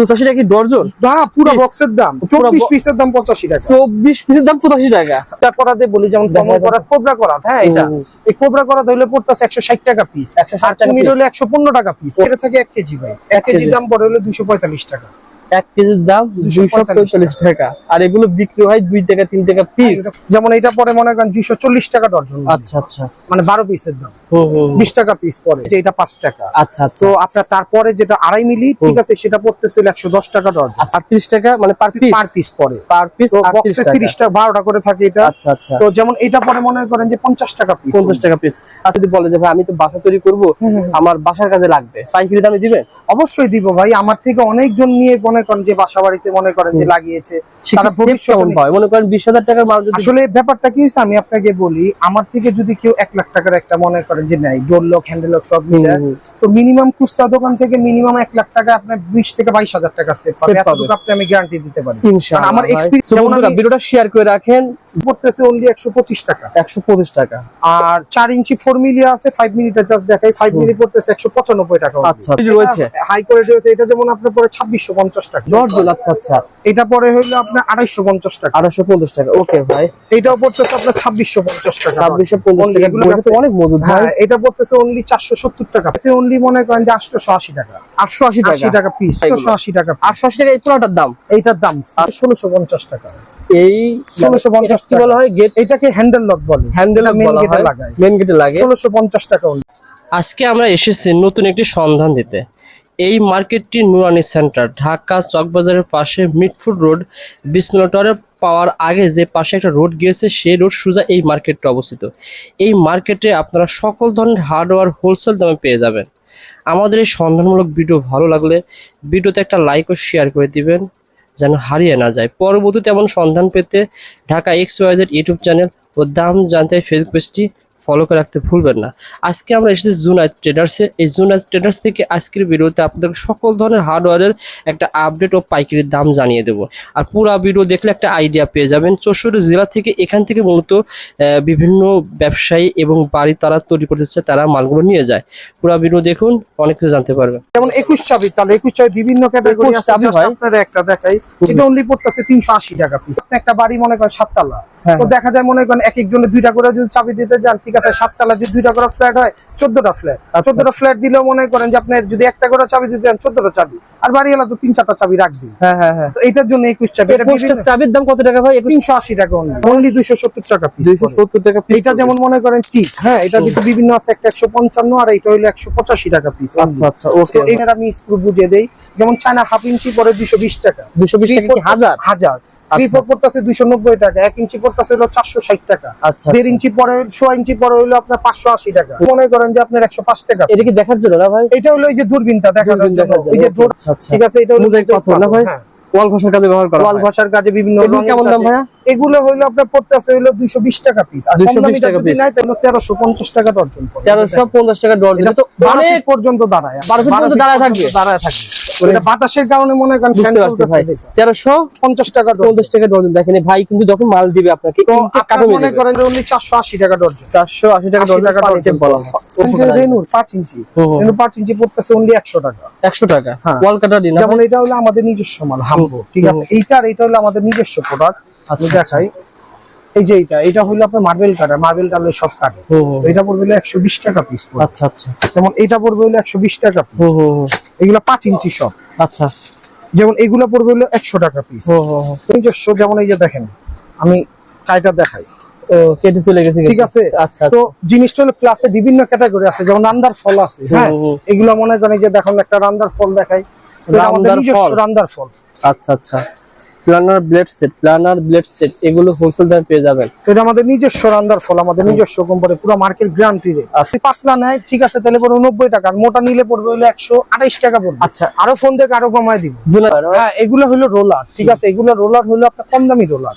পঁচাশি টাকা কি ডর্জন? না পুরো বক্সের দাম। চব্বিশ পিসের দাম পঁচাশি টাকা। চব্বিশ পিসের দাম পঁচাশি টাকা। করাতে বলি যেমন কমল করাত কোবরা করাত হ্যাঁ এটা। এই কোবরা করাত হইলে পড়তেছে একশো ষাট টাকা পিস 160 আর টাকা piece। হলে একশো পনেরো টাকা পিস এটা থাকে এক কেজি ভাই। এক কেজি কেজি। দাম পড়ে হলে দুশো পঁয়তাল্লিশ টাকা। এক কেজির দাম দুইশো 245 পঁয়তাল্লিশ টাকা। আর এগুলো বিক্রি হয় দুই টাকা তিন টাকা পিস যেমন এটা পরে মনে করেন দুইশো চল্লিশ টাকা ডর্জন। আচ্ছা আচ্ছা। মানে বারো পিসের দাম। বিশ টাকা পিস পরে যে এটা পাঁচ টাকা। আচ্ছা আচ্ছা। তো আপনার তারপরে যেটা আড়াই মিলি ঠিক আছে সেটা পড়তেছিল একশো দশ টাকা ডর্জন আটত্রিশ টাকা মানে পার পিস পার। পিস পরে পার পিস বক্সে তিরিশ টাকা। বারোটা করে থাকে এটা। আচ্ছা আচ্ছা। তো যেমন এটা পরে মনে করেন যে পঞ্চাশ টাকা পিস পঞ্চাশ টাকা পিস আর যদি বলে যে ভাই আমি তো বাসা তৈরি করব। আমার বাসার কাজে লাগবে। পাইকারি দামে দিবেন? অবশ্যই দিব ভাই। আমার থেকে অনেকজন নিয়ে মনে করেন যে বাসা বাড়িতে মনে করেন যে লাগিয়েছে তারা কেমন হয়? মনে করেন বিশ হাজার টাকার মাল আসলে ব্যাপারটা কি আমি আপনাকে বলি আমার থেকে যদি কেউ এক লাখ টাকার একটা মনে করেন যে নাই ডোর লক হ্যান্ডেল লক সব মিলে। তো মিনিমাম খুচরা দোকান থেকে মিনিমাম এক লাখ টাকা আপনার বিশ থেকে বাইশ হাজার টাকা সেভ পাবে। আপনি আমি গ্যারান্টি দিতে পারি। আমার বন্ধুরা, ভিডিওটা শেয়ার করে রাখেন। পড়তেছে অনলি একশো পঁচিশ টাকা। একশো পঁচিশ টাকা। আর চার ইঞ্চি ফোর মিলি আছে ফাইভ জাস্ট দেখাই ফাইভ মিলি পড়তেছে একশো পঁচানব্বই টাকা আচ্ছা রয়েছে। হাই কোয়ালিটি রয়েছে এটা যেমন আপনার পরে ছাব্বিশশো পঞ্চাশ টাকা। জর্জন আচ্ছা আচ্ছা। এটা পরে হইল আপনার আড়াইশো পঞ্চাশ টাকা। আঠারোশো পঞ্চাশ টাকা ওকে ভাই। এটাও পড়তেছে আপনার ছাব্বিশশো পঞ্চাশ টাকা। ছাব্বিশশো পঞ্চাশ টাকা। অনেক মজুদ হ্যাঁ এটা পড়তেছে অনলি চারশো সত্তর টাকা। অনলি মনে করেন যে আটশো আশি টাকা। আটশো আশি আশি টাকা টাকা পিস আটশো আশি টাকা আটশো আশি টাকা এই পুরোটার দাম? এইটার দাম ষোলোশো পঞ্চাশ টাকা। এই 1650 এটা কি বলা হয়? গেট এটাকে হ্যান্ডেল লক বলে। হ্যান্ডেল মেন গেটে লাগায়। মেন গেটে লাগে। ষোলোশো পঞ্চাশ টাকা আজকে আমরা এসেছি নতুন একটি সন্ধান দিতে। এই মার্কেটটি নুরানি সেন্টার ঢাকা চকবাজারের পাশে মিটফুড রোড বিসমিল্লা পাওয়ার আগে যে পাশে একটা রোড গিয়েছে সেই রোড সোজা এই মার্কেটটা অবস্থিত। এই মার্কেটে আপনারা সকল ধরনের হার্ডওয়্যার হোলসেল দামে পেয়ে যাবেন। আমাদের এই সন্ধানমূলক ভিডিও ভালো লাগলে ভিডিওতে একটা লাইক ও শেয়ার করে দিবেন। যেন হারিয়ে না যায়। পরবর্তীতে এমন সন্ধান পেতে Dhaka X YZ YouTube channel ও দাম জানতে ফেসবুক পেজটি ফলো করে রাখতে ভুলবেন না। আজকে আমরা এসেছি জুনাইট ট্রেডার্সে এই জুনাইট ট্রেডার্স থেকে আজকের ভিডিওতে আপনাদের সকল ধরনের হার্ডওয়্যারের একটা আপডেট ও পাইকারির দাম জানিয়ে দেবো। আর পুরো ভিডিও দেখলে একটা আইডিয়া পেয়ে যাবেন। চৌষট্টি জেলা থেকে এখান থেকে মূলত বিভিন্ন ব্যবসায়ী এবং বাড়ি তারা তৈরি করতেছে তারা মালগুলো নিয়ে যায়। পুরো ভিডিও দেখুন অনেক কিছু জানতে পারবেন। যেমন একুশ চাবি তাহলে একুশ চাবি বিভিন্ন ক্যাটাগরি আছে। চাবি just। আপনারা একটা দেখাই। এটা অনলি পড়তেছে তিনশো আশি টাকা পিস একটা বাড়ি মনে করেন সাততলা। হ্যাঁ। তো দেখা যায় মনে করেন এক একজনের দুইটা করে যদি চাবি দিতে যান ঠিক আছে সাততলা যদি দুইটা করে ফ্ল্যাট হয় চোদ্দটা ফ্ল্যাট আচ্ছা। চোদ্দটা ফ্ল্যাট দিলেও মনে করেন যে আপনার যদি একটা করে চাবি দিতে চোদ্দটা চাবি। আর বাড়ি এলা তো তিন চারটা চাবি রাখবি। হ্যাঁ হ্যাঁ হ্যাঁ। তো এটার জন্য একুশ চাবি। এটা চাবির দাম কত টাকা ভাই? তিনশো আশি টাকা অনলি দুইশো সত্তর টাকা দুইশো সত্তর টাকা এটা যেমন মনে করেন কি হ্যাঁ এটা কিন্তু বিভিন্ন আছে একটা একশো পঞ্চান্ন আর এটা হলো একশো পঁচাশি টাকা পিস আচ্ছা আচ্ছা ওকে এটার আমি স্ক্রু বুঝিয়ে দেই। যেমন চায়না হাফ ইঞ্চি পরে দুইশো বিশ টাকা। দুশো বিশ টাকা হাজার? হাজার। থ্রি আচ্ছা, ফোর আচ্ছা। পড়তেছে দুইশো নব্বই টাকা এক ইঞ্চি পড়তেছে হলো চারশো ষাট টাকা আচ্ছা দেড়। ইঞ্চি পরে সোয়া ইঞ্চি পরে হইল আপনার পাঁচশো আশি টাকা মনে করেন যে আপনার একশো পাঁচ টাকা এটা কি দেখার জন্য না ভাই এটা হলো এই যে দূরবীনটা দেখানোর দূরবীন জন্য দেখার জন্য, এই যে okay, ডোর। ঠিক আছে এটা হলো না ভাই? হ্যাঁ ওয়াল ঘষার কাজে ব্যবহার করা ওয়াল ঘষার কাজে বিভিন্ন কেমন দাম ভাইয়া? এগুলো হইল আপনার পড়তেছে হইল দুইশো বিশ টাকা পিস আর কম দামি টাকা যদি নাই তাহলে তেরোশো পঞ্চাশ টাকা দর্জন পড়বে। তেরোশো পঞ্চাশ টাকা ডর্জন এটা তো অনেক পর্যন্ত দাঁড়ায় বারো ফিট পর্যন্ত দাঁড়ায় থাকবে? দাঁড়ায় থাকে মানে- এটা বাতাসের কারণে মনে করেন ফ্যান চলতেছে তেরোশো পঞ্চাশ টাকা পঞ্চাশ টাকা ডর্জন দেখেন ভাই কিন্তু যখন মাল দিবে আপনাকে তো ইনটেক আপনার কাটবে মনে করেন অনলি চারশো আশি টাকা ডজন চারশো আশি টাকা 80 টাকা ডজন। বলা হয়। এই যে রেনুর পাঁচ ইঞ্চি। হুম, হুম। রেনু পাঁচ ইঞ্চি পড়তেছে অনলি একশো টাকা। একশো টাকা। হ্যাঁ। ওয়াল কাটার যেমন এটা হলো আমাদের নিজস্ব মাল হামবো। ঠিক আছে হুম। এইটা আর এটা হলো আমাদের নিজস্ব প্রোডাক্ট আমি আচ্ছা, দেখাই। এই যে এটা এটা হলো আপনার মার্বেল কাটার মার্বেল টালে সব কাটে এটা পড়বে হলো একশো বিশ টাকা পিস আচ্ছা আচ্ছা। যেমন এটা পড়বে হলো একশো বিশ টাকা পিস। এগুলো পাঁচ ইঞ্চি সব আচ্ছা। যেমন এগুলো পড়বে হলো একশো টাকা পিস। নিজস্ব যেমন এই যে দেখেন আমি কাইটা দেখাই। ও কেটে চলে গেছে ঠিক আছে? আচ্ছা তো জিনিসটা হলো ক্লাসে বিভিন্ন ক্যাটাগরি আছে যেমন রান্দার ফল আছে হ্যাঁ। এগুলো মনে করেন যে দেখুন একটা রান্দার ফল দেখাই। রান্দার ফল? রান্দার ফল। আচ্ছা আচ্ছা। Planer blade set planer blade set এগুলো হোলসেল দামে পেয়ে যাবেন। এটা আমাদের নিজস্ব রান্দার ফল আমাদের নিজস্ব কোম্পানি পুরো মার্কেট গ্যারান্টি রে। আচ্ছা। পাতলা নেয় ঠিক আছে তাহলে পড়বে নব্বই টাকা আর মোটা নিলে পড়বে হলো একশো আঠাইশ টাকা পড়বে। আচ্ছা। আরও ফোন থেকে আরও কমায় দিব। হ্যাঁ এগুলো হলো রোলার ঠিক আছে এগুলো রোলার হলো আপনার কম দামি রোলার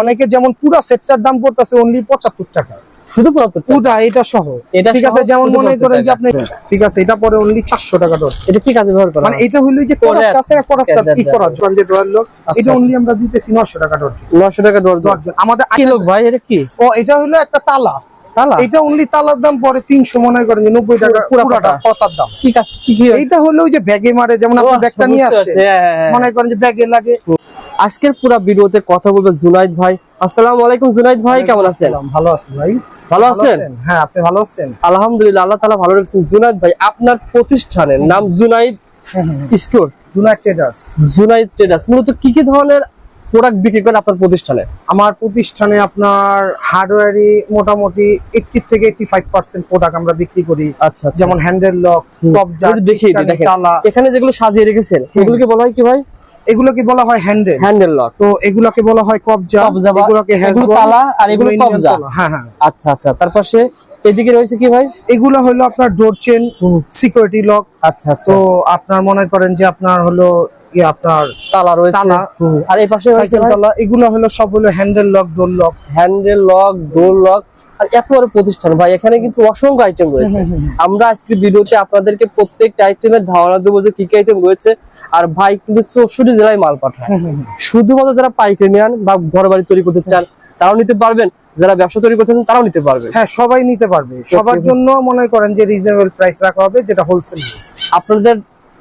অনেকে যেমন পুরো সেটটার দাম পড়তেছে অনলি পঁচাত্তর টাকা। শুধু পঁচাত্তর? পুরা। এটা সহ। এটা ঠিক আছে যেমন মনে করেন যে আপনি ঠিক আছে এটা পরে অনলি চারশো টাকা দর। এটা কি কাজে ব্যবহার করা মানে এটা হইল যে আছে দেন, কি করা যে লোক। আচ্ছা, এটা অনলি আমরা দিতেছি 900 টাকা ডর্জন নশো টাকা ডর্জন ডর্জন আমাদের কি লোক ভাই এটা কি? ও এটা হলো একটা তালা। তালা? এটা অনলি তালার দাম পরে তিনশো মনে করেন যে নব্বই টাকা পুরা পুরাটা পাতার দাম। কি কাজ কি কি এইটা হলো ওই যে ব্যাগে মারে যেমন আপনি আচ্ছা, ব্যাগটা নিয়ে আসছে হ্যাঁ, হ্যাঁ, হ্যাঁ। মনে করেন যে ব্যাগে লাগে। আজকের পুরো ভিডিওতে কথা বলব জুনাইদ ভাই। আসসালামু আলাইকুম জুনাইদ ভাই কেমন আছেন? ভালো আছি ভাই। ভালো আছেন? হ্যাঁ আপনি ভালো আছেন? আলহামদুলিল্লাহ আল্লাহ তাআলা ভালো রাখছেন। জুনাইদ ভাই আপনার প্রতিষ্ঠানের নাম Junaid store. Junait traders. Junaid traders মূলত কি কি ধরনের প্রোডাক্ট বিক্রি করেন আপনার প্রতিষ্ঠানে? আমার প্রতিষ্ঠানে আপনার হার্ডওয়্যারই মোটামুটি এইটটি থেকে এইটটি ফাইভ পার্সেন্ট প্রোডাক্ট আমরা বিক্রি করি। আচ্ছা আচ্ছা। যেমন হ্যান্ডেল লক। কবজা। তালা এখানে যেগুলো সাজিয়ে রেখেছেন এগুলোকে বলা হয় কি ভাই? এগুলোকে বলা হয় হ্যান্ডেল। Handle lock. তো এগুলোকে বলা হয় কবজা কবজা এগুলোকে এগুলো হ্যাজবল, তালা আর এগুলো কবজা। হ্যাঁ হ্যাঁ। আচ্ছা আচ্ছা তার পাশে এদিকে রয়েছে কি ভাই? এগুলো হলো আপনার ডোর চেন সিকিউরিটি লক আচ্ছা আচ্ছা। তো আপনার মনে করেন যে আপনার হলো ইয়ে আপনার তালা রয়েছে। আর এই পাশে সাইকেল তালা এগুলো হলো সব হলো handle lock door lock handle lock door lock এত বড় প্রতিষ্ঠান। ভাই এখানে কিন্তু অসংখ্য আইটেম রয়েছে। আমরা আজকে ভিডিওতে আপনাদেরকে প্রত্যেকটা আইটেমের ধারণা দেবো যে কি কি আইটেম রয়েছে। আর ভাই কিন্তু চৌষট্টি জেলায় মাল পাঠায়। শুধুমাত্র যারা পাইকারি নেন বা ঘর বাড়ি তৈরি করতে চান তারাও নিতে পারবেন। যারা ব্যবসা তৈরি করতে চান তারাও নিতে পারবেন। হ্যাঁ সবাই নিতে পারবে। সবার জন্য মনে করেন যে রিজনেবল প্রাইস রাখা হবে যেটা হোলসেল আপনাদের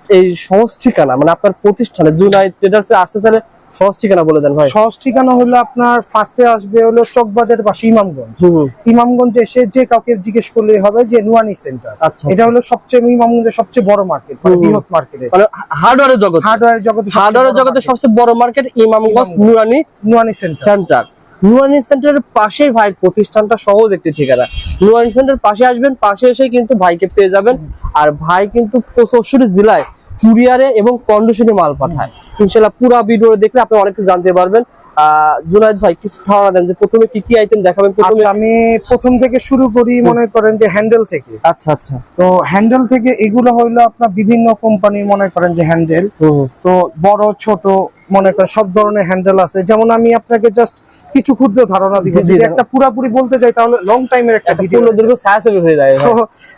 এই সহজ ঠিকানা মানে আপনার প্রতিষ্ঠানে জুনাই ট্রেডার্সে আসতে চাইলে সহজ ঠিকানা বলে দেন ভাই। সহজ ঠিকানা হলো আপনার ফার্স্টে আসবে হলো চকবাজার পাশে ইমামগঞ্জ। ইমামগঞ্জ এসে যে কাউকে জিজ্ঞেস করলে হবে যে নুয়ানি সেন্টার আচ্ছা এটা হলো সবচেয়ে ইমামগঞ্জের সবচেয়ে বড় মার্কেট মানে বৃহৎ মার্কেট হার্ডওয়্যারের জগৎ হার্ডওয়্যার জগতে। হার্ডওয়্যারের জগতে সবচেয়ে বড় মার্কেট ইমামগঞ্জ। নুরানি নুয়ানি সেন্টার সেন্টার নুয়ানি সেন্টারের পাশেই ভাই প্রতিষ্ঠানটা সহজ একটি ঠিকানা। নুয়ানি সেন্টার পাশে আসবেন পাশে এসে কিন্তু ভাইকে পেয়ে যাবেন। আর ভাই কিন্তু চৌষট্টি জেলায় কুরিয়ারে এবং কন্ডিশনে মাল পাঠায়। ইনশাল্লাহ পুরা ভিডিও দেখলে আপনি অনেক কিছু জানতে পারবেন। ভাই কিছু ধারণা দেন যে প্রথমে কি কি আইটেম দেখাবেন? প্রথমে আচ্ছা আমি প্রথম থেকে শুরু করি মনে করেন যে হ্যান্ডেল থেকে। আচ্ছা আচ্ছা। তো হ্যান্ডেল থেকে এগুলো হইল আপনার বিভিন্ন কোম্পানি মনে করেন যে হ্যান্ডেল তো বড় ছোট মনে করেন সব ধরনের হ্যান্ডেল আছে। যেমন আমি আপনাকে জাস্ট কিছু ক্ষুদ্র ধারণা দিব। যদি একটা পুরাপুরি বলতে যাই তাহলে লং টাইমের একটা একটা ভিডিও দীর্ঘ ছায়াছবি হয়ে যায়। তো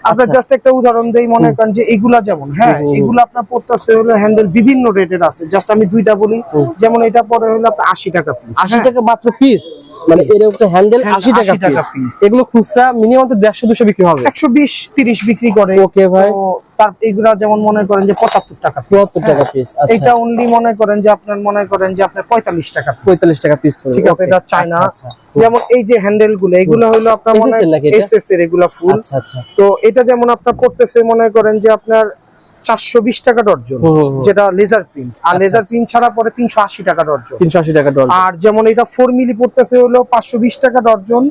আপনার আচ্ছা। জাস্ট একটা উদাহরণ দেই মনে করেন যে এগুলা যেমন হ্যাঁ। এগুলো আপনার পড়তেছে হলো হ্যান্ডেল বিভিন্ন রেটের আছে। জাস্ট আমি দুইটা বলি। যেমন এটা পরে হলো আপনার আশি টাকা পিস আশি টাকা মাত্র পিস মানে এর একটা হ্যান্ডেল হ্যাঁ, আশি টাকা পিস এগুলো খুচরা মিনিমাম তো দেড়শো দুশো বিক্রি হবে। একশো বিশ তিরিশ বিক্রি করে। ওকে ভাই। তার এগুলা যেমন মনে করেন যে পঁচাত্তর টাকা piece, টাকা হ্যাঁ। পিস এটা আচ্ছা অনলি মনে করেন যে আপনার মনে করেন যে আপনার পঁয়তাল্লিশ টাকা পঁয়তাল্লিশ টাকা পিস ঠিক আছে এটা চায়না যেমন এই যে হ্যান্ডেলগুলো এগুলো হলো আপনার মনে এর এগুলা ফুল আচ্ছা আচ্ছা। তো এটা যেমন আপনার পড়তেছে মনে করেন যে আপনার চারশো বিশ টাকা ডর্জন। যেটা লেজার প্রিন্ট আর আচ্ছা, লেজার প্রিন্ট ছাড়া পরে তিনশো আশি টাকা ডর্জন তিনশো আশি টাকা ডলার আর যেমন এটা ফোর মিলি পড়তেছে হলো পাঁচশো বিশ টাকা ডর্জন।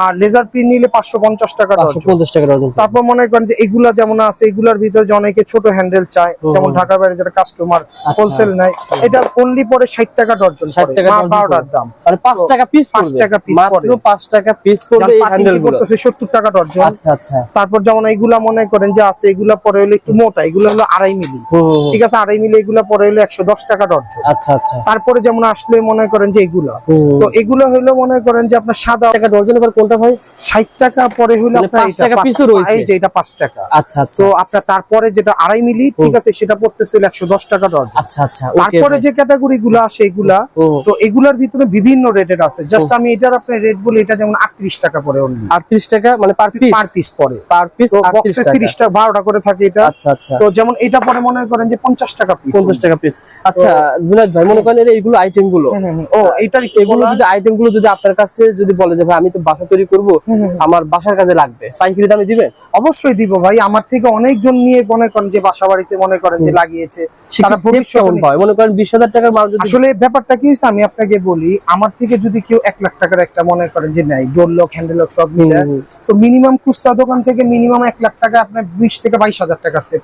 আর লেজার প্রিন্ট নিলে পাঁচশো পঞ্চাশ টাকা পঞ্চাশ টাকা ডজন তারপর মনে করেন যে এগুলা যেমন আছে এগুলার ভিতরে যে অনেকে ছোট হ্যান্ডেল চায় যেমন ঢাকার বাইরে যারা কাস্টমার আচ্ছা। হোলসেল নেয় এটা অনলি পরে ষাট টাকা ডর্জন 60 পড়ে, টাকা বারোটার দাম। মানে পাঁচ টাকা পিস পাঁচ টাকা piece মাত্র পাঁচ টাকা পিস পড়তেছে সত্তর টাকা ডর্জন আচ্ছা আচ্ছা। তারপর যেমন এইগুলা মনে করেন যে আছে এগুলা পরে হলো একটু মোটা এগুলো হলো আড়াই মিলি। ঠিক আছে আড়াই মিলি এগুলা পরে হলো একশো দশ টাকা ডর্জন আচ্ছা আচ্ছা। তারপরে যেমন আসলে মনে করেন যে এগুলা। তো এগুলো হলো মনে করেন যে আপনার সাদা টাকা ডজন এবার কোনটা ভাই? ষাট টাকা পরে হলো মানে আপনার টাকা পাঁচ- রয়েছে। এই যে এটা পাঁচ টাকা। আচ্ছা আচ্ছা। তো আপনার তারপরে যেটা আড়াই মিলি ঠিক আছে সেটা পড়তেছে একশো দশ টাকা ডর্জন আচ্ছা আচ্ছা তারপরে যে ক্যাটাগরি গুলো আসে এগুলা তো এগুলার ভিতরে বিভিন্ন রেটের আছে। জাস্ট আমি এটার আপনার রেট বলি এটা যেমন আটত্রিশ টাকা পরে অনলি আটত্রিশ টাকা মানে পার পিস পার পিস পরে। পার পিস বক্সে টাকা তিরিশ টাকা। বারোটা করে থাকে এটা। আচ্ছা আচ্ছা। তো যেমন এটা পরে মনে করেন যে পঞ্চাশ টাকা পিস পঞ্চাশ টাকা পিস আচ্ছা জুনাইদ ভাই মনে করেন এইগুলো আইটেমগুলো ও এটার এগুলো যদি আইটেমগুলো যদি আপনার কাছে যদি বলে যে ভাই আমি তো বাসা তৈরি করব আমার বাসার কাজে লাগবে। পাইকারি দামে দিবেন? অবশ্যই দিব ভাই। আমার থেকে অনেকজন নিয়ে মনে করেন যে বাসা বাড়িতে মনে করেন যে লাগিয়েছে তারা মনে করেন বিশ হাজার টাকার মাল যদি আসলে ব্যাপারটা কি আমি আপনাকে বলি আমার থেকে যদি কেউ এক লাখ টাকার একটা মনে করেন যে নেয় ডোর লক হ্যান্ডেল লক সব মিলে। তো মিনিমাম খুচরা দোকান থেকে মিনিমাম এক লাখ টাকা আপনার বিশ থেকে বাইশ হাজার টাকা সেভ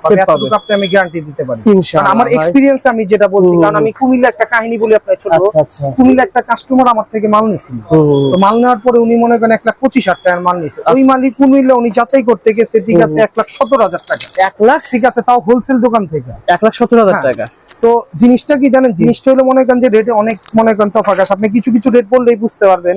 এতটুকু আপনি আমি গ্যারান্টি দিতে পারি। কারণ আমার এক্সপিরিয়েন্স আমি যেটা বলছি কারণ আমি কুমিল্লা একটা কাহিনী বলি আপনার ছোট। আচ্ছা আচ্ছা। কুমিল্লা একটা কাস্টমার আমার থেকে মাল নিয়েছিল। তো মাল নেওয়ার পরে উনি মনে করেন এক লাখ পঁচিশ হাজার টাকার মাল নিয়েছে। ওই আচ্ছা। মালিক কুমিল্লা উনি যাচাই করতে গেছে ঠিক আছে এক লাখ সতেরো হাজার টাকা। এক লাখ? ঠিক আছে তাও হোলসেল দোকান থেকে। এক লাখ সতেরো হাজার হ্যাঁ। টাকা। তো জিনিসটা কি জানেন? জিনিসটা হলো মনে করেন যে রেটে অনেক মনে করেন তফাৎ আছে। আপনি কিছু কিছু রেট বললেই বুঝতে পারবেন।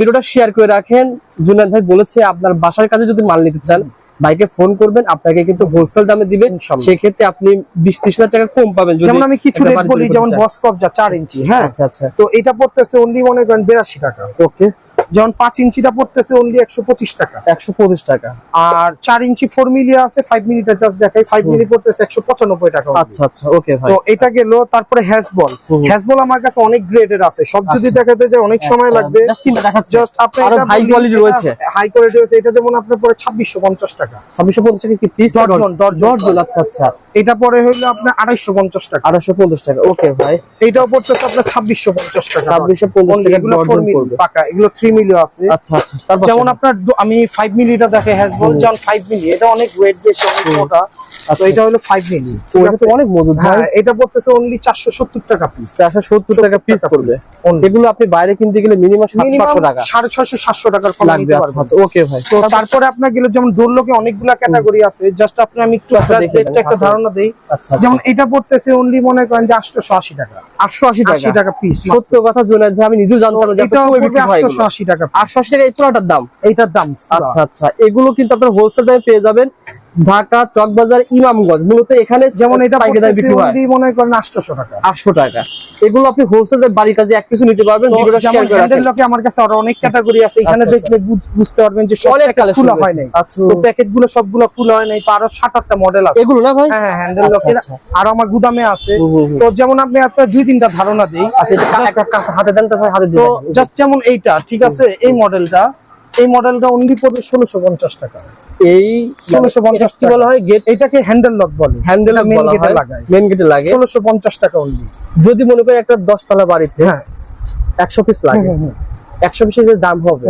ভিডিওটা শেয়ার করে রাখেন। জুনাদ ভাই বলেছে আপনার বাসার কাছে যদি মাল নিতে চান ভাইকে ফোন করবেন আপনাকে কিন্তু হোলসেল দামে দিবে। সেক্ষেত্রে আপনি বিশ ত্রিশ হাজার টাকা কম পাবেন যেমন আমি কিছু রেট বলি যেমন করতে চান। বস কবজা চার ইঞ্চি হ্যাঁ? আচ্ছা আচ্ছা। তো এটা পড়তেছে অনলি মনে করেন বিরাশি টাকা। ওকে যেমন পাঁচ ইঞ্চিটা পড়তেছে অনলি একশো পঁচিশ টাকা। একশো পঁচিশ টাকা। আর চার ইঞ্চি ফোর মিলি আছে ফাইভ মিনিটা জাস্ট দেখাই ফাইভ মিলি পড়তেছে একশো পঁচানব্বই টাকা আচ্ছা আচ্ছা ওকে তো এটা গেল তারপরে হ্যাজবল হুম। হ্যাজবল আমার কাছে অনেক গ্রেডের আছে। সব যদি আচ্ছা। দেখাতে যায় অনেক সময় লাগবে। জাস্ট আপনি আরও high quality রয়েছে। হাই কোয়ালিটি রয়েছে। এটা যেমন আপনার পরে ছাব্বিশশো পঞ্চাশ টাকা। ছাব্বিশশো পঞ্চাশ টাকা কি পিস ডর্জন। ডর্জন আচ্ছা আচ্ছা। এটা পরে হইল আপনার আড়াইশো পঞ্চাশ টাকা। আড়াইশো পঞ্চাশ টাকা ওকে ভাই। এইটাও পড়তেছে আপনার ছাব্বিশশো পঞ্চাশ টাকা। ছাব্বিশশো পঞ্চাশ টাকা এগুলো ফোর মিলি পাকা এগুলো থ্রি মিলি আছে। আচ্ছা আচ্ছা যেমন আপনার আমি ফাইভ মিলিটা দেখে হ্যাজবল যেমন ফাইভ মিলি এটা অনেক ওয়েট বেশি অনেক মোটা। তো এটা হলো ফাইভ মিলি অনেক মজুদ ভাই। হ্যাঁ এটা পড়তেছে অনলি চারশো সত্তর টাকা পিস চারশো সত্তর টাকা পিস করবে। Only। এগুলো আপনি বাইরে কিনতে গেলে মিনিমাম মিনিমাম সাতশো টাকা। সাড়ে ছয়শো সাতশো টাকার কম লাগবে আচ্ছা আচ্ছা ওকে ভাই। তো তারপরে আপনার গেলে যেমন ডোরলোকে অনেকগুলা ক্যাটাগরি আছে। জাস্ট আপনি আমি একটু আচ্ছা, আচ্ছা। ধারণা দেই। আচ্ছা যেমন এটা পড়তেছে অনলি মনে করেন যে আটশোশো আশি টাকা। আটশো আশি আশি টাকা টাকা পিস সত্য কথা চলে ভাই আমি নিজেও জানতাম এগুলো। আশি টাকা আটশো আশি টাকা এই পুরোটার দাম? এইটার দাম। আচ্ছা আচ্ছা। এগুলো কিন্তু আপনার হোলসেল দামে পেয়ে যাবেন। ঢাকা চকবাজার ইমামগঞ্জ মূলত এখানে যেমন এটা বিক্রি হয়। মনে করেন আটশোশো টাকা। আটশো টাকা। এগুলো আপনি হোলসেল বাড়ির কাছে এক কিছু নিতে পারবেন ভিডিওটা শেয়ার করে রাখেন। লকে আমার কাছে আরও অনেক ক্যাটাগরি আছে এখানে আচ্ছা, দেখলে বুঝতে পারবেন যে সব খোলা হয় নাই। আচ্ছা। তো প্যাকেটগুলো সবগুলো খোলা হয় নাই তো আরও সাত আটটা মডেল আছে। এগুলো না ভাই? হ্যাঁ হ্যান্ডেল লকের। আর আমার গুদামে আছে। তো যেমন আপনি আপনার দুই তিনটা ধারণা দেই। আচ্ছা এটা একটা হাতে দেন তো ভাই হাতে তো জাস্ট যেমন এইটা ঠিক আছে? এই মডেলটা এই মডেলটা অনলি পড়বে ষোলোশো পঞ্চাশ টাকা। এই ষোলোশো পঞ্চাশ কি বলা হয়? গেট এটাকে হ্যান্ডেল লক বলে। হ্যান্ডেল মেন গেটে লাগায়। মেন গেটে লাগে। ষোলোশো পঞ্চাশ টাকা অনলি যদি মনে করেন একটা দশতলা বাড়িতে হ্যাঁ। একশো পিস লাগে। একশো পিসের যে দাম হবে।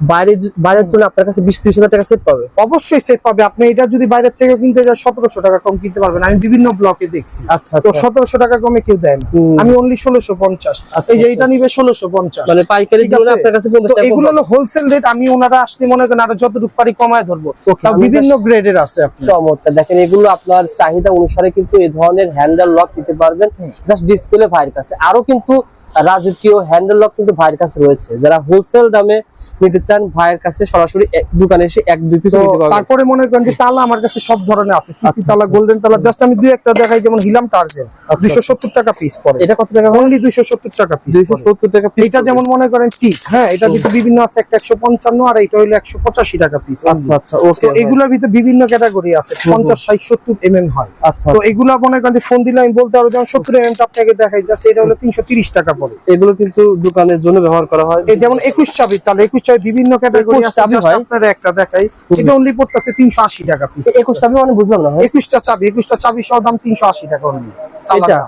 বাইরে য- বাইরের তুলনায় আপনার কাছে বিশ ত্রিশ হাজার টাকা সেট পাবে। অবশ্যই সেট পাবে। আপনি এটা যদি বাইরের থেকে কিনতে যান সতেরোশো টাকা কম কিনতে পারবেন। আমি বিভিন্ন ব্লকে দেখছি। আচ্ছা তো আচ্ছা। সতেরোশো টাকা কমে কেউ দেয় না। আমি অনলি ষোলোশো পঞ্চাশ। আচ্ছা, এই যে আচ্ছা। এটা নিবে ষোলোশো পঞ্চাশ। মানে পাইকারি? আপনার কাছে এগুলো হলো হোলসেল রেট আমি ওনারা আসলে মনে করেন আরও যতটুকু পারি কমায় ধরবো। বিভিন্ন গ্রেডের আছে চমৎকার। দেখেন এগুলো আপনার চাহিদা অনুসারে কিন্তু এই ধরনের হ্যান্ডেল লক দিতে পারবেন। জাস্ট ডিসপ্লে ভাইয়ের কাছে। আরও কিন্তু রাজকীয় হ্যান্ডেল লক কিন্তু ভাইয়ের কাছে রয়েছে। যারা হোলসেল দামে নিতে চান ভাইয়ের কাছে সরাসরি দোকানে এসে এক দুই পিস তারপরে মনে করেন যে তালা আমার কাছে সব ধরনের আছে তিসি আচ্ছা, তালা আচ্ছা। গোল্ডেন তালা জাস্ট আমি দুই একটা দেখাই যেমন হিলাম টার্জেন আচ্ছা। দুইশো সত্তর টাকা পিস পড়ে। এটা কত টাকা? অনলি দুইশো সত্তর টাকা পিস দুইশো সত্তর টাকা পিস এটা যেমন মনে করেন ঠিক হ্যাঁ এটা ভিতরে বিভিন্ন আছে একটা একশো পঞ্চান্ন আর এটা হলো একশো পঁচাশি টাকা পিস আচ্ছা আচ্ছা ওকে এগুলোর ভিতরে বিভিন্ন ক্যাটাগরি আছে পঞ্চাশ ষাট সত্তর এম এম হয়। আচ্ছা তো এগুলা মনে করেন ফোন দিলে আমি বলতে পারব যেমন সত্তর এম এম আপনাকে দেখাই জাস্ট এটা হলো তিনশো তিরিশ টাকা পড়ে এগুলো কিন্তু দোকানের জন্য ব্যবহার করা হয়। এই যেমন একুশ চাবি তাহলে একুশ চাবি বিভিন্ন ক্যাটাগরি আছে? আপনারা একটা দেখাই। এটা অনলি পড়তেছে তিনশো আশি টাকা পিস একুশ চাবি মানে বুঝলাম না একুশটা চাবি একুশটা চাবি সহ দাম তিনশো আশি টাকা অনলি এটা?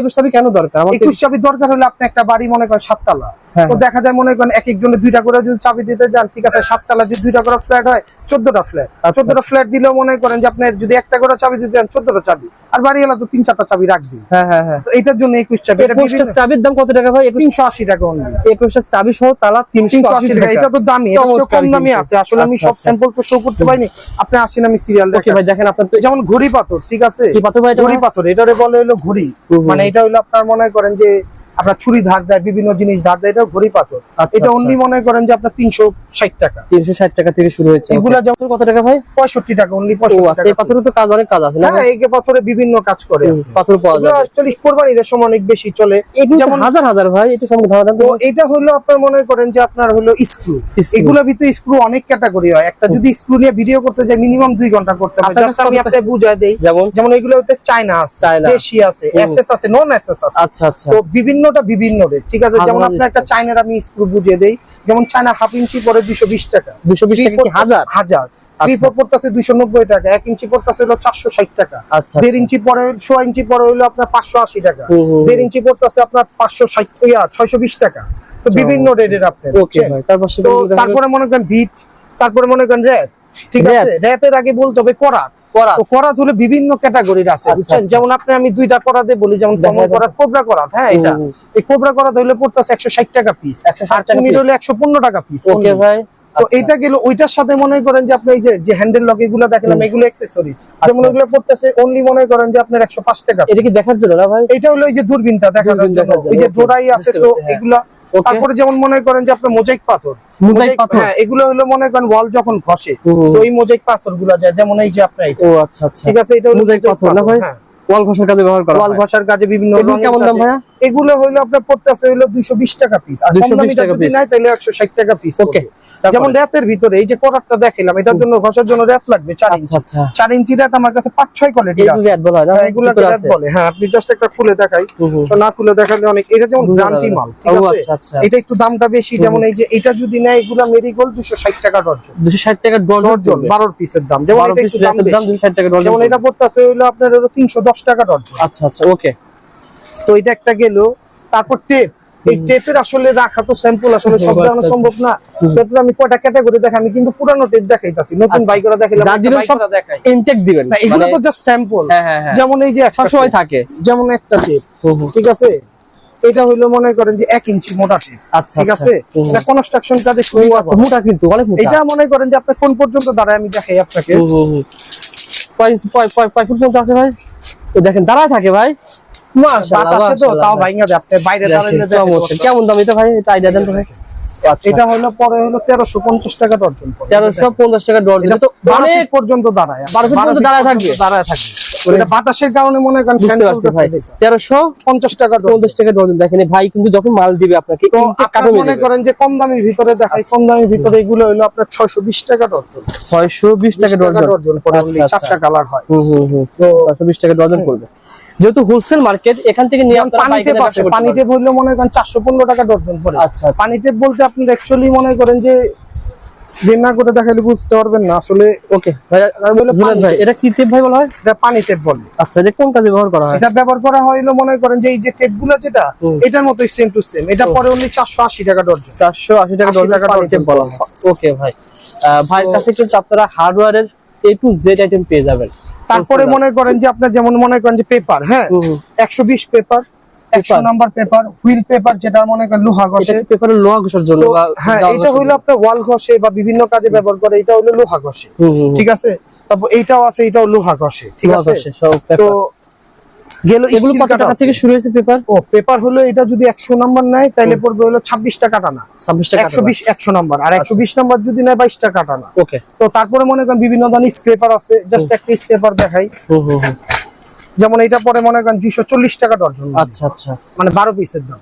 একুশ চাবি কেন দরকার? একুশ চাবি দরকার হলে আপনি একটা বাড়ি মনে করেন সাততলা। হ্যাঁ, তো দেখা যায় মনে করেন এক একজনের দুইটা করে যদি চাবি দিতে যান ঠিক আছে সাততলা যদি দুইটা করে ফ্ল্যাট হয় চোদ্দটা ফ্ল্যাট। আচ্ছা। চোদ্দটা ফ্ল্যাট দিলেও মনে করেন যে আপনার যদি একটা করে চাবি দিতে যান চোদ্দটা চাবি। আর বাড়ি তো তিন চারটা চাবি রাখবি হ্যাঁ হ্যাঁ হ্যাঁ। তো এটার জন্য একুশ চাবি। চাবির দাম কত টাকা ভাই? একুশ তিনশো আশি টাকা অনলি একুশটা চাবি সহ তালা তিনশো আশি টাকা। এটা তো দামি। কম দামি আছে। আসলে আমি আচ্ছা, সব আচ্ছা। স্যাম্পল তো শো করতে পারিনি। আপনি আসেন আমি সিরিয়াল ভাই দেখেন আপনার যেমন ঘড়ি পাথর ঠিক আছে? ঘড়ি পাথর। এটারে বলে হলো ঘড়ি। মানে এটা হলো আপনার মনে করেন যে আপনার ছুরি ধার দেয় বিভিন্ন জিনিস ধার দেয় এটা ঘড়ি পাথর। আচ্ছা, এটা আচ্ছা। অনলি মনে করেন যে আপনার তিনশো ষাট টাকা। তিনশো ষাট টাকা থেকে শুরু হয়েছে এগুলা যেমন কত টাকা ভাই? পঁয়ষট্টি টাকা অনলি পঁয়ষট্টি আচ্ছা পাথরের তো কাজ অনেক কাজ আছে না হ্যাঁ এই পাথরে বিভিন্ন কাজ করে। পাথর পাওয়া যাবে। অ্যাকচুয়ালি কোরবানিদের সময় অনেক বেশি চলে। যেমন হাজার হাজার ভাই এটা সম্পর্কে ধারণা তো। এটা হলো আপনার মনে করেন যে আপনার হলো স্ক্রু। এগুলোর ভিতরে স্ক্রু অনেক ক্যাটাগরি হয়। একটা যদি স্ক্রু নিয়ে ভিডিও করতে যায় মিনিমাম দুই ঘণ্টা করতে হবে। জাস্ট আমি আপনাকে বুঝাই দেই। যেমন? যেমন এগুলো হচ্ছে চায়না আছে। দেশি আছে। এসএস আছে নন এসএস আছে। আচ্ছা আচ্ছা। তো বিভিন্নটা বিভিন্ন রেট ঠিক আছে? যেমন আপনার একটা চায়নার আমি স্ক্রু বুঝিয়ে দেই। যেমন চায়না হাফ ইঞ্চি পরে দুইশো বিশ টাকা। দুশো বিশ টাকা হাজার? হাজার। থ্রি আচ্ছা, ফোর আচ্ছা। পড়তেছে দুইশো নব্বই টাকা এক ইঞ্চি পড়তেছে হলো চারশো ষাট টাকা। আচ্ছা দেড়। ইঞ্চি পরে সোয়া ইঞ্চি পরে হইল আপনার পাঁচশো আশি টাকা। দেড় ইঞ্চি পড়তেছে আপনার পাঁচশো ষাট ছয়শো বিশ টাকা। তো বিভিন্ন রেটের আপনার তারপর মনে করেন ভিট তারপরে মনে করেন র্যাত ঠিক আছে? র্যাতের আগে বলতে হবে করাত করা করাত হলে বিভিন্ন ক্যাটাগরির আছে বুঝছেন। যেমন আপনি আমি দুইটা করাতে বলি যেমন কমল করাত কোবরা করাত হ্যাঁ এটা। এই কোবরা করাত হইলে পড়তেছে একশো ষাট টাকা পিস আর কুমির হলে একশো পনেরো টাকা পিস ওকে ভাই তো আচ্ছা। এটা গেল ওইটার সাথে মনে করেন যে আপনি যে হ্যান্ডেল লক এগুলো দেখালাম এগুলো অ্যাক্সেসরি যেমন আচ্ছা। ওগুলো পড়তেছে অনলি মনে করেন যে আপনার একশো পাঁচ টাকা এটা কি দেখার জন্য না ভাই? এটা হলো এই যে দূরবীনটা দেখার জন্য, ওই যে ডোরাই আছে তো হ্যাঁ। এগুলা. তারপরে যেমন মনে করেন যে আপনার মোজাইক পাথর মোজাইক পাথর? হ্যাঁ এগুলো হলো মনে করেন ওয়াল যখন। তো এই মোজাইক পাথরগুলা যায় যেমন এই যে আপনার এটা। ও আচ্ছা আচ্ছা ঠিক আছে এটা মোজাইক পাথর না ভাই হ্যাঁ ওয়াল ঘষার কাজে ব্যবহার করা ওয়াল। ঘষার কাজে বিভিন্ন রঙের কেমন দাম ভাইয়া? এগুলো হইল আপনার পড়তেছে হইল দুইশো বিশ টাকা পিস আর কম 220 দামিটা টাকা যদি নাই তাহলে একশো ষাট টাকা পিস ওকে যেমন র্যাতের ভিতরে এই যে প্রোডাক্টটা দেখাইলাম এটার জন্য ঘষার জন্য র্যাত লাগবে চার ইঞ্চি। আচ্ছা। আচ্ছা চার ইঞ্চি র্যাত আমার কাছে পাঁচ ছয় কোয়ালিটি এগুলো অ্যাড বলা হ্যাঁ, হ্যাঁ আপনি জাস্ট একটা খুলে দেখাই। না খুলে দেখালে অনেক এটা যেমন গ্রান্টি মাল ঠিক আছে? আচ্ছা, আচ্ছা। এটা একটু দামটা বেশি যেমন এই যে এটা যদি নেয় এগুলো মেরিগোল্ড দুশো ষাট টাকা ডর্জন। দুশো ষাট টাকা ডর্জন বারোর পিসের দাম। যেমন এটা একটু দাম দাম বেশি। যেমন এটা পড়তেছে হইল আপনার হলো তিনশো দশ টাকা ডর্জন। আচ্ছা আচ্ছা ওকে। তো এটা একটা গেল। তারপর টেপ এই টেপের আসলে রাখা তো স্যাম্পল আসলে সব আচ্ছা, দেখানো আচ্ছা। সম্ভব না। টেপের আমি কয়টা ক্যাটাগরি দেখাই? আমি কিন্তু পুরানো টেপ দেখাইতাছি। নতুন আচ্ছা। বাইকরা দেখাইলাম যা দিবেন সব দেখাই। ইনটেক দিবেন। না এগুলো মানে- তো জাস্ট স্যাম্পল হ্যাঁ হ্যাঁ যেমন এই যে একটা সবসময় থাকে। যেমন একটা টেপ ঠিক আছে? এটা হইল মনে করেন যে এক ইঞ্চি মোটা টেপ আচ্ছা, ঠিক আচ্ছা। আছে। এটা কনস্ট্রাকশন কাজে আচ্ছা মোটা কিন্তু অনেক মোটা। এটা মনে করেন যে আপনি কোন পর্যন্ত দাঁড়ায় আমি দেখাই আপনাকে। কয় কয়- কয়- ফুট পর্যন্ত আছে ভাই? তো দেখেন দাঁড়ায় থাকে ভাই। বাতাসে তো তাও আপনি বাইরে। কেমন দাম এটা ভাই? এটা আইডিয়া দেন তো ভাই। আচ্ছা। এটা হলো পরে হলো তেরোশো পঞ্চাশ টাকা ডর্জন তেরোশো পঞ্চাশ টাকা বারো অনেক পর্যন্ত দাঁড়ায়। পর্যন্ত দাঁড়ায় থাকবে? দাঁড়ায় থাকবে। বাতাসের কারণে মনে করেন ফ্যান চলতেছে টাকা ডজন। পঞ্চাশ টাকা ডজন দেখেন ভাই কিন্তু যখন মাল দিবে আপনাকে মনে করেন যে কম দামের ভিতরে দেখাই কম দামের ভিতরে এগুলো হলো আপনার ছয়শো বিশ টাকা টাকা ডজন ডর্জন পড়ে আচ্ছা, আচ্ছা। চারটা কালার হয়। হুম হুম হুম। তো- ছয়শো বিশ টাকা ডজন পড়বে যেহেতু হোলসেল মার্কেট এখান থেকে নিয়ে যেমন আপনারা পানি পাইকারি টেপ ব্যবসা আছে করতে পানি পারবেন। টেপ হইলে মনে করেন চারশো পনেরো টাকা ডর্জন পড়ে আচ্ছা আচ্ছা। পানি টেপ বলতে আপনি অ্যাকচুয়ালি মনে করেন যে বের না করে দেখালে বুঝতে পারবেন না আসলে ওকে। ভাই ভাই এটা কি টেপ ভাই বলা হয়? এটা পানি টেপ বলে। আচ্ছা এটা কোন কাজে ব্যবহার করা হয়? এটা ব্যবহার করা হইল মনে করেন যে এই যে টেপগুলো যেটা এটার মতোই সেম টু সেম এটা পরে অনলি চারশো আশি টাকা ডর্জন চারশো আশি টাকা 80 টাকা পানি টেপ বলা হয়। ওকে ভাই। ভাইয়ের কাছে কিন্তু আপনারা হার্ডওয়্যারের এ টু জেড আইটেম পেয়ে যাবেন। তারপরে মনে করেন যে আপনার যেমন মনে করেন যে পেপার হ্যাঁ? হুম, হুম। একশো বিশ পেপার একশো Paper। Number paper wheel paper যেটা মনে করেন লোহা ঘষে। পেপারে লোহা ঘষার জন্য হ্যাঁ এটা জন্য? আপনার ওয়াল ঘষে বা বিভিন্ন কাজে ব্যবহার করে এটা হইল লোহা ঘষে। ঠিক আছে? তারপর এইটাও আছে এটাও লোহা ঘষে ঠিক আছে? তো গেল এগুলো কত টাকা থেকে শুরু হয়েছে পেপার ও পেপার হলো এটা যদি একশো নাম্বার নেয় তাহলে পড়বে হলো টাকা টানা। টাকা একশো নাম্বার। আর একশো বিশ নাম্বার যদি নেয় বাইশ টাকা টানা। ওকে। তো তারপরে মনে করেন বিভিন্ন ধরনের স্ক্রেপার আছে জাস্ট একটা স্ক্রেপার দেখাই। হুম হুম হুম। যেমন এটা পরে মনে করেন দুইশো চল্লিশ টাকা ডর্জন আচ্ছা আচ্ছা। মানে বারো পিসের দাম।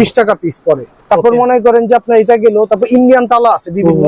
বিশ টাকা পিস পরে। তারপর মনে করেন যে আপনার এটা গেলো তারপর ইন্ডিয়ান তালা আছে বিভিন্ন।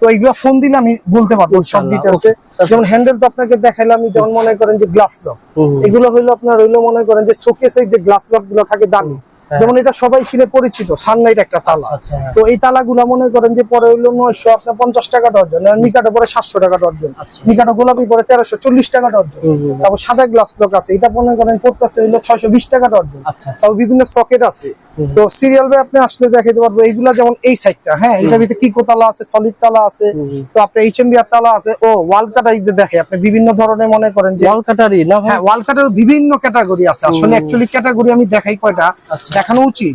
তো এইগুলো ফোন দিলে আমি বলতে পারব সব ডিটেলসে যেমন হ্যান্ডেল তো আপনাকে দেখাইলাম যেমন মনে করেন যে গ্লাস লক। এগুলো হইল আপনার হইল মনে করেন যে শোকেসের যে গ্লাস লকগুলো থাকে দামি। যেমন এটা সবাই চিনে পরিচিত সানলাইট একটা তালা। আচ্ছা হ্যাঁ। তো এই তালাগুলা মনে করেন যে পরে হইল নয়শো আপনার পঞ্চাশ টাকা ডর্জন মিকাটা পরে সাতশো টাকা ডর্জন আচ্ছা। মিকাটা গোলাপি পরে তেরোশো চল্লিশ টাকা ডর্জন। তারপর সাদা গ্লাস লক আছে এটা মনে করেন পড়তেছে হইল ছয়শো বিশ টাকা ডর্জন আচ্ছা আচ্ছা। তারপর বিভিন্ন সকেট আছে। তো সিরিয়াল ভাই আপনি আসলে দেখাইতে পারব এইগুলা যেমন এই সাইডটা হ্যাঁ এটার ভিতরে কিকো তালা আছে সলিড তালা আছে। তো আপনার এইচ এম বি আর তালা আছে ও ওয়াল কাটা এই দেখে আপনি বিভিন্ন ধরনের মনে করেন যে ওয়াল কাটারি না হ্যাঁ ওয়াল কাটার বিভিন্ন ক্যাটাগরি আছে। আসলে অ্যাকচুয়ালি ক্যাটাগরি আমি দেখাই কয়টা। আচ্ছা। দেখানো উচিত?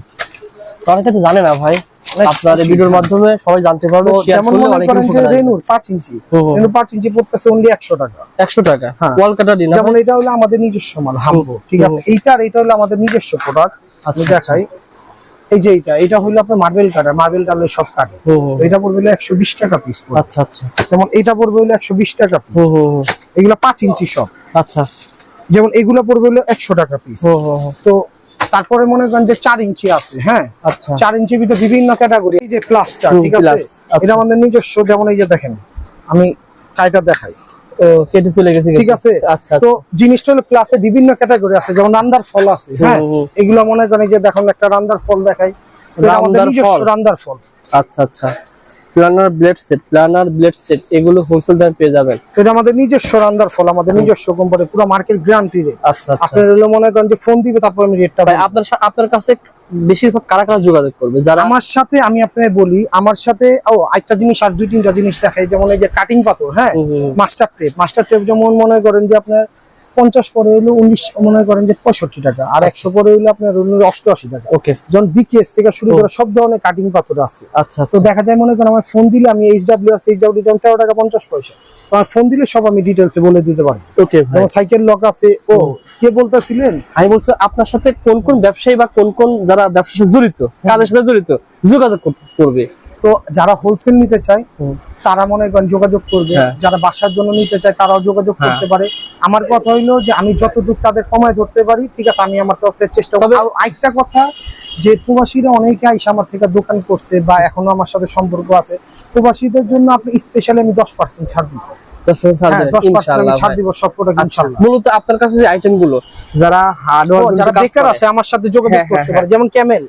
অনেকে তো জানে না ভাই। অনেক আপনার ভিডিওর হ্যাঁ। মাধ্যমে সবাই জানতে পারবে যেমন মনে করেন যে রেনুর ইঞ্চি। পাঁচ ইঞ্চি পড়তেছে অনলি একশো টাকা। একশো টাকা? হ্যাঁ। ওয়াল কাটারি না যেমন এটা হলো আমাদের নিজস্ব মাল হামবো ঠিক আছে? এইটা আর এটা হলো আমাদের নিজস্ব প্রোডাক্ট আমি আচ্ছা, দেখাই। এই যে এইটা এটা হলো আপনার মার্বেল কাটার মার্বেল কাটার সব কাটে এটা পড়বে হলো একশো বিশ টাকা পিস আচ্ছা আচ্ছা। যেমন এটা পড়বে হলো একশো বিশ টাকা পিস। এগুলো পাঁচ ইঞ্চি সব। আচ্ছা। যেমন এগুলো পড়বে হলো একশো টাকা পিস। তো তারপরে মনে করেন যে চার ইঞ্চি আছে হ্যাঁ? আচ্ছা। চার ইঞ্চির ভিতরে বিভিন্ন ক্যাটাগরি এই যে প্লাসটা হুম, ঠিক আছে? আচ্ছা। এটা আমাদের নিজস্ব যেমন এই যে দেখেন আমি কাইটা দেখাই। কেটে চলে গেছে ঠিক আছে? আচ্ছা তো জিনিসটা হলো প্লাসে বিভিন্ন ক্যাটাগরি আছে যেমন রান্দার ফল আছে হ্যাঁ। এগুলো মনে করেন যে দেখুন একটা রান্দার ফল দেখাই। আমাদের নিজস্ব রান্দার ফল। আচ্ছা আচ্ছা। Planer blade set planer blade set এগুলো হোলসেল দামে পেয়ে যাবেন। এটা আমাদের নিজস্ব রান্দার ফল আমাদের নিজস্ব কোম্পানি পুরো মার্কেট গ্যারান্টি রেট আচ্ছা আচ্ছা। আপনার হলো মনে করেন যে ফোন দিবে তারপর আমি রেটটা ভাই আপনার আপনার কাছে বেশিরভাগ কারা কারা যোগাযোগ করবে? যারা আমার সাথে আমি আপনাকে বলি আমার সাথে ও একটা জিনিস আর দুই তিনটা জিনিস দেখাই যেমন এই যে কাটিং পাথর হ্যাঁ। মাস্টার টেপ মাস্টার টেপ যেমন মনে করেন যে আপনার পঞ্চাশ পরে হইল উনিশ মনে করেন যে পঁয়ষট্টি টাকা। আর একশো পরে হইল আপনার অষ্টআশি টাকা। ওকে। যেমন বিকেএস থেকে শুরু করে সব ধরনের কাটিং পাথর আছে। আচ্ছা তো আচ্ছা দেখা যায় মনে করেন আমার ফোন দিলে আমি H W S H W যেমন তেরো টাকা পঞ্চাশ পয়সা। আমার ফোন দিলে সব আমি ডিটেলসে বলে দিতে পারি। ওকে সাইকেল লক আছে। ও। কে বলতেছিলেন? আমি বলছি আপনার সাথে কোন কোন ব্যবসায়ী বা কোন কোন যারা ব্যবসার সাথে জড়িত কাজের সাথে জড়িত যোগাযোগ করবে? তো যারা হোলসেল নিতে চায় তারা মনে করেন যোগাযোগ করবে। হ্যাঁ। যারা বাসার জন্য নিতে চায় তারাও যোগাযোগ হ্যাঁ। করতে পারে। আমার কথা হইল যে আমি যতটুকু তাদের কমায় ধরতে পারি ঠিক আছে আমি আমার তরফ থেকে চেষ্টা করব। আরেকটা কথা যে প্রবাসীরা অনেকে আইসা আমার থেকে দোকান করছে বা এখনও আমার সাথে সম্পর্ক আছে প্রবাসীদের জন্য আপনি স্পেশালি আমি দশ পার্সেন্ট ছাড় দিব হ্যাঁ আচ্ছা, মূলত আপনার কাছে যে আইটেমগুলো যারা যারা বেকার আছে আমার সাথে যোগাযোগ করতে পারে। যেমন ক্যামেল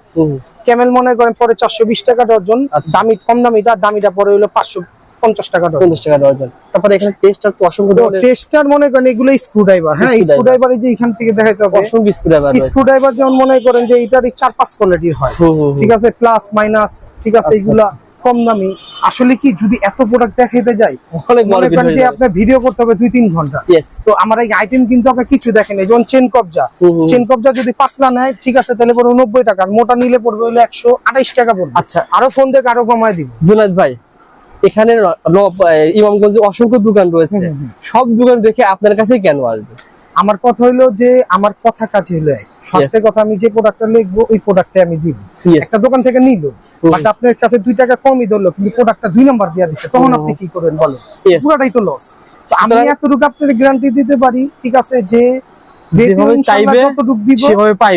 ক্যামেল মনে করেন পরে চারশো বিশ টাকা ডর্জন আচ্ছা। দামি কম দামিটা দামিটা পরে হলো পাঁচশো পঞ্চাশ টাকা পঞ্চাশ টাকা ডর্জন তারপরে এখানে টেস্টার তো অসংখ্য টেস্টার মনে করেন এগুলো স্ক্রু ড্রাইভার হ্যাঁ স্ক্রু ড্রাইভার যে এখান থেকে দেখাইতে হবে। অসংখ্য বিস্কুট আবার স্ক্রু ড্রাইভার যেমন মনে করেন যে এটারই চার পাঁচ কোয়ালিটির হয়। ঠিক আছে প্লাস মাইনাস ঠিক আছে আচ্ছা, এগুলা কম দামি আসলে কি যদি এত প্রোডাক্ট দেখাইতে যাই মনে করেন যে আপনার ভিডিও করতে হবে দুই তিন ঘণ্টা। তো আমার এই আইটেম কিন্তু আপনার কিছু দেখেন এই যেমন চেন কবজা। চেন কবজা যদি পাতলা নেয় ঠিক আছে তাহলে পড়বে নব্বই টাকা মোটা নিলে পড়বে হলো একশো আঠাইশ টাকা পড়বে। আচ্ছা। আরও ফোন থেকে আরও কমায় দিব। জুনাদ ভাই এখানে ইমামগঞ্জে অসংখ্য দোকান রয়েছে। সব দোকান দেখে আপনার কাছে কেন আসবে? আমার কথা হইল যে আমার কথা কাছে হলো এক। ফার্স্টে কথা আমি যে প্রোডাক্টটা লিখব ওই প্রোডাক্টে আমি দিব। একটা দোকান থেকে নিল বাট আপনার কাছে দুই টাকা কমই ধরলো কিন্তু প্রোডাক্টটা দুই নাম্বার দিয়ে দিচ্ছে তখন আপনি কি করবেন বলেন. পুরাটাই তো লস তো আমি এতটুকু আপনার গ্যারান্টি দিতে পারি ঠিক আছে যে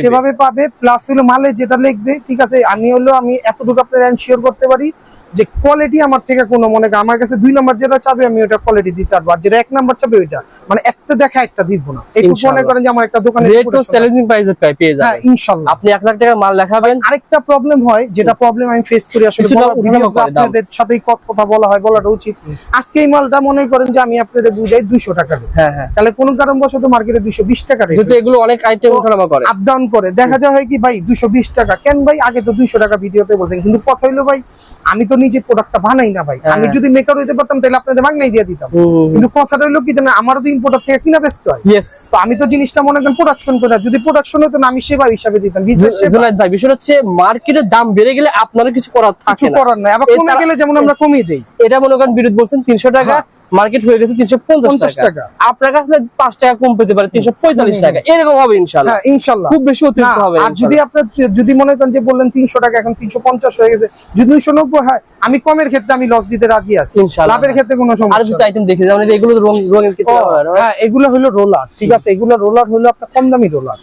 সেভাবে পাবে প্লাস হলো মালে যেটা লিখবে ঠিক আছে আমি হলো আমি এতটুকু আপনার এনশিওর করতে পারি যে কোয়ালিটি আমার থেকে কোনো মনে আমার কাছে দুই নাম্বার যেটা চাবে আমি ওটা কোয়ালিটি দিতে পারব। আর যেটা এক নাম্বার চাবে ওইটা। মানে একটা দেখা একটা দিব না। একটু মনে করেন যে আমার একটা দোকানে চ্যালেঞ্জিং প্রাইসে পেয়ে হ্যাঁ যাবেন ইনশাল্লাহ। আপনি এক লাখ টাকার মাল দেখাবেন। আরেকটা প্রবলেম হয় যেটা প্রবলেম আমি ফেস করি আসলে। আপনাদের সাথেই কত কথা বলা হয় বলাটা উচিত। আজকে এই মালটা মনে করেন যে আমি আপনাদের বুঝাই দুইশো টাকা রেট হ্যাঁ হ্যাঁ। তাহলে কোন কারণবশত মার্কেটে দুইশো বিশ টাকা রেট যেহেতু এগুলো অনেক আইটেম ওঠানামা করে। আপ ডাউন করে। দেখা যায় হয় কি ভাই দুইশো বিশ টাকা। কেন ভাই আগে তো দুইশো টাকা ভিডিওতে বলছেন কিন্তু কথা হইল ভাই আমি তো নিজে প্রোডাক্টটা বানাই না ভাই। হ্যাঁ। আমি যদি মেকার হইতে পারতাম তাহলে আপনাদের মাগনাই দিয়ে দিতাম। কিন্তু কথাটা হইল কি জানেন আমারও তো ইম্পোর্টার থেকে কিনা ব্যস্ত হয়। তো আমি তো জিনিসটা মনে করেন প্রোডাকশন করে যদি প্রোডাকশন হতো না আমি সেবা হিসাবে দিতাম। ভাই বিষয় হচ্ছে মার্কেটের দাম বেড়ে গেলে আপনারও কিছু করার কিছু থাকে করার নাই। আবার কমে গেলে যেমন আমরা কমিয়ে দেই। এটা মনে করেন বিরোধ বলছেন তিনশো টাকা হ্যাঁ। মার্কেট হয়ে গেছে তিনশো পঞ্চাশ টাকা। আপনার কাছে পাঁচ টাকা কম পেতে পারে তিনশো পঁয়তাল্লিশ টাকা। এরকম হবে ইনশাল্লাহ। হ্যাঁ ইনশাল্লাহ। খুব বেশি অতিরিক্ত হবে আর যদি আপনার যদি মনে করেন যে বললেন তিনশো টাকা এখন তিনশো পঞ্চাশ হয়ে গেছে যদি দুইশো নব্বই হয় আমি কমের ক্ষেত্রে আমি লস দিতে রাজি আছি। লাভের ক্ষেত্রে কোনো আর কিছু আইটেম দেখে যেমন এই যে এগুলো রং রঙের হয়? হ্যাঁ এগুলো হলো রোলার ঠিক আছে? এগুলো রোলার হলো আপনার কম দামি রোলার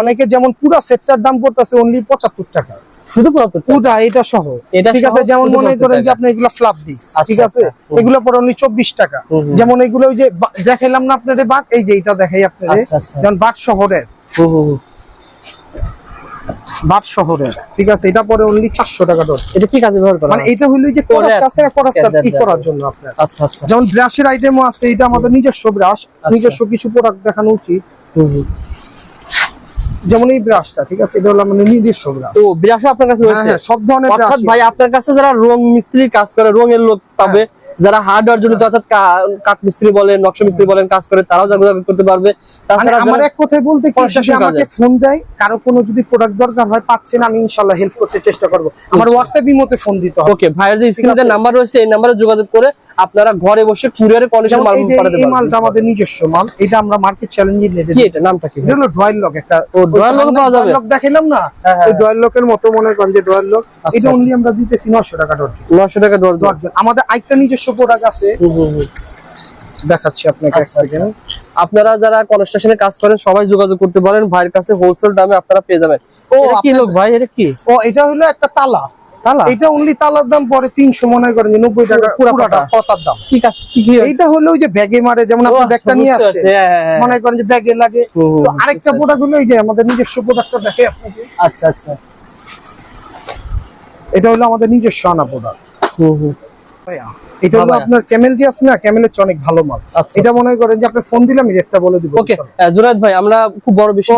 অনেকে যেমন পুরো সেটটার দাম পড়তেছে অনলি পঁচাত্তর টাকা শুধু পঁচাত্তর টাকা। পুরা এটা সহ। এটা ঠিক আছে যেমন মনে করেন যে আপনি এগুলো ফ্লাপ আচ্ছা, ঠিক আছে? আচ্ছা, এগুলো পরে অনলি চব্বিশ টাকা। যেমন এগুলো ওই যে দেখাইলাম না আপনাদের বাঘ? এই যে এটা দেখাই আপনাদের। আচ্ছা। যেমন বাট শহরের। বাট শহরের ঠিক আছে? এটা পরে অনলি চারশো টাকা ডট এটা কি কাজে ব্যবহার করা মানে এটা যে দেয়। করার জন্য আপনার। আচ্ছা আচ্ছা। যেমন ব্রাশের আইটেমও আছে এটা আমাদের নিজস্ব ব্রাশ নিজস্ব কিছু প্রোডাক্ট দেখানো উচিত। যেমন এই ব্রাশটা ঠিক আছে? এটা হলো আমাদের নিজস্ব ব্রাশ ও বিরাশও আপনার কাছে হ্যাঁ রয়েছে? হ্যাঁ সব ধরনের ব্রাশ অর্থাৎ ভাই আপনার কাছে যারা রং মিস্ত্রির কাজ করে রঙের লোক পাবে যারা হার্ডওয়্যার জনিত অর্থাৎ কা- কাঠ মিস্ত্রি বলেন নকশা মিস্ত্রি বলেন কাজ করে তারাও যোগাযোগ করতে পারবে। মানে তাছাড়া আমার এক কথায় বলতে কি আমাকে ফোন দেয় কারও কোনো যদি প্রোডাক্ট দরকার হয় পাচ্ছেন আমি ইনশাল্লাহ হেল্প করতে চেষ্টা করব। আমার হোয়াটসঅ্যাপ ইমোতে ফোন দিতে হবে। ওকে ভাইয়ের যে স্ক্রিনে নাম্বার রয়েছে এই নাম্বারে যোগাযোগ করে আপনারা ঘরে বসে কুরিয়ারে কন্ডিশন মাল পাঠাতে এই মালটা আমাদের নিজস্ব মাল এটা আমরা মার্কেট চ্যালেঞ্জিং রেটে কি এটা? নামটা কি? এটা হলো ড্রয়ার লক একটা ও, drawer lock পাওয়া যাবে? লক দেখাইলাম না? হ্যাঁ, হ্যাঁ, ওই ড্রয়ার লকের মতো মনে করেন যে ড্রয়ার লক আচ্ছা, এটা অনলি আমরা দিতেছি 900 টাকা ডর্জন 900 টাকা ডর ডর্জন আমাদের আরেকটা নিজস্ব প্রোডাক্ট আছে। দেখাচ্ছি আপনাকে এক আচ্ছা, আচ্ছা। সেকেন্ড আপনারা যারা কনস্ট্রাকশনে কাজ করেন সবাই যোগাযোগ করতে পারেন। ভাইয়ের কাছে হোলসেল দামে আপনারা পেয়ে যাবেন। ও, কি লোক? ভাই এটা কি? ও এটা হলো একটা তালা। তালা? এটা অনলি তালার দাম পরে 300 মনে করেন যে 90 টাকা পুরাটা। দাম। কি কাজ কি কি এইটা হলো ওই যে ব্যাগে মারে যেমন আপনি ব্যাগটা নিয়ে বুঝতে আসে পারছি, হ্যাঁ, হ্যাঁ, হ্যাঁ। মনে করেন যে ব্যাগে লাগে। আরেকটা প্রোডাক্ট হলো এই যে আমাদের নিজস্ব প্রোডাক্টটা দেখে আপনাকে। আচ্ছা আচ্ছা। এটা হলো আমাদের নিজস্ব আনা প্রোডাক্ট হুম হুম। এটা হলো আপনার ক্যামেল যে আছে না ক্যামেলের চেয়ে অনেক ভালো মাল। আচ্ছা, এটা আচ্ছা। মনে করেন যে আপনি ফোন দিলে আমি রেটটা বলে দিব ওকে ভাই আমরা খুব বড় গেছে।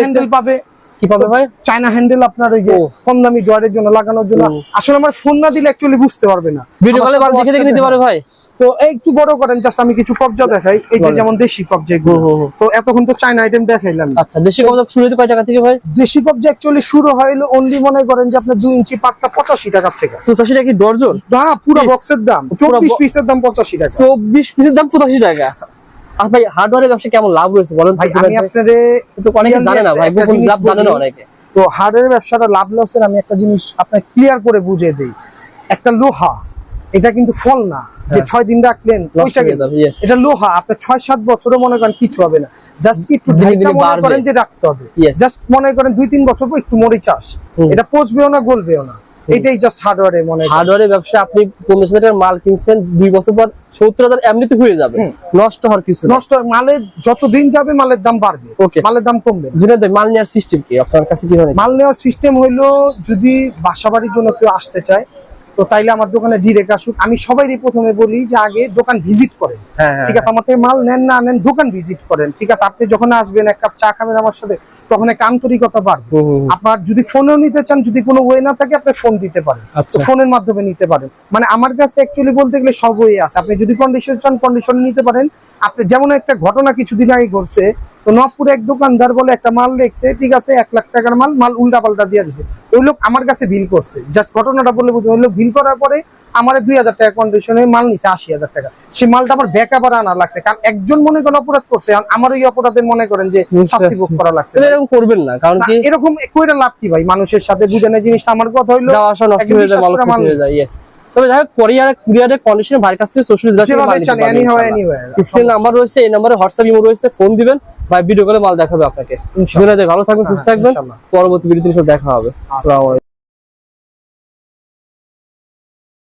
হ্যান্ডেল পাবে। কি পাবে ভাই চায়না হ্যান্ডেল আপনার যে কম দামি জন্য লাগানোর জন্য। আসলে আমার ফোন না দিলে অ্যাকচুয়ালি বুঝতে পারবে না। ভিডিও কলে দেখে দেখে নিতে WhatsApp-এ ভাই। তো একটু বড় করেন জাস্ট আমি কিছু কবজা দেখাই। এই যে যেমন দেশি কবজা। তো এতক্ষণ তো চায়না আইটেম দেখাইলাম। আচ্ছা দেশি কবজা শুরু হতে কয় টাকা থেকে ভাই? দেশি কবজা অ্যাকচুয়ালি শুরু হইল অনলি মনে করেন যে আপনার দুই ইঞ্চি পাটটা পঁচাশি টাকার থেকে। পঁচাশি টাকা কি ডর্জন? না পুরো বক্সের দাম। পুরো চব্বিশ bo- পিসের দাম পঁচাশি টাকা। চব্বিশ পিসের দাম পঁচাশি টাকা। আর ভাই ব্যবসা কেমন? লাভ রয়েছে বলেন ভাই আমি? আপনারে কিন্তু অনেকে জানে না ভাই গোপন লাভ জানে না অনেকে। তো হার্ডের ব্যবসাটা লাভ লসের আমি একটা জিনিস আপনাকে ক্লিয়ার করে বুঝিয়ে দিই। একটা লোহা এটা কিন্তু ফল না। যে হ্যাঁ। ছয় দিন রাখলেন নষ্ট পয়সা গেল এটা লোহা আপনার ছয় সাত বছরও মনে করেন কিছু হবে না। জাস্ট একটু মনে করেন যে রাখতে হবে। জাস্ট মনে করেন দুই তিন বছর পর একটু মরি চাষ এটা পচবেও না গলবেও না। এটাই জাস্ট হার্ডওয়্যারে মনে হার্ডওয়্যারে ব্যবসা আপনি পঞ্চাশ হাজার টাকার মাল কিনছেন দুই বছর পর সত্তর হাজার এমনিতে হয়ে যাবে। নষ্ট হওয়ার কিছু নষ্ট মালের যত দিন যাবে মালের দাম বাড়বে। ওকে মালের দাম কমবে। জুনেদ মাল নেওয়ার সিস্টেম কি? আপনার কাছে কি হয়? মাল নেওয়ার সিস্টেম হইল যদি বাসাবাড়ির জন্য কেউ আসতে চায় তো তাইলে আমার দোকানে ডিরেক্ট আসুক। আমি সবাইরই প্রথমে বলি যে আগে দোকান ভিজিট করেন। হ্যাঁ ঠিক আছে আমার থেকে মাল নেন না নেন দোকান ভিজিট করেন। ঠিক আছে আপনি যখন আসবেন এক কাপ চা খাবেন আমার সাথে তখন একটা আন্তরিকতা বাড়বে। আপনার যদি ফোনেও নিতে চান যদি কোনো ওয়ে না থাকে আপনি ফোন দিতে পারেন। আচ্ছা। ফোনের মাধ্যমে নিতে পারেন। মানে আমার কাছে অ্যাকচুয়ালি বলতে গেলে সব ওয়ে আছে। আপনি যদি কন্ডিশন চান কন্ডিশন নিতে পারেন। আপনি যেমন একটা ঘটনা কিছুদিন আগে ঘটছে তো নবপুরে এক দোকানদার বলে একটা মাল লেখছে ঠিক আছে এক লাখ টাকার মাল মাল উল্টা পাল্টা দিয়ে দিছে। ওই লোক আমার কাছে বিল করছে। জাস্ট ঘটনাটা বলে বুঝুন ওই লোক বিল করার পরে আমার দুই হাজার টাকা কন্ডিশনে মাল নিছে আশি হাজার টাকা। সেই মালটা আমার ব্যাক আবার আনা লাগছে কারণ একজন মনে করেন অপরাধ করছে আমার ওই অপরাধের মনে করেন যে শাস্তি ভোগ করা লাগছে। এরকম করবেন না কারণ কি এরকম কইরা লাভ কি ভাই? মানুষের সাথে বুঝানো জিনিসটা। আমার কথা হইল হয়ে মাল হয়ে তবে যাই হোক কোরিয়ার কুরিয়ারের কন্ডিশনে ভাইয়ের কাছ থেকে সোশ্যাল স্ক্রিন নাম্বার রয়েছে এই নাম্বারে হোয়াটসঅ্যাপ ইমো রয়েছে ফোন দিবেন ভাই ভিডিও কলে মাল দেখাবে আপনাকে। ইনশাআল্লাহ। ভালো থাকবেন সুস্থ হ্যাঁ, থাকবেন পরবর্তী ভিডিওতে সব দেখা হবে। আসসালামু আলাইকুম।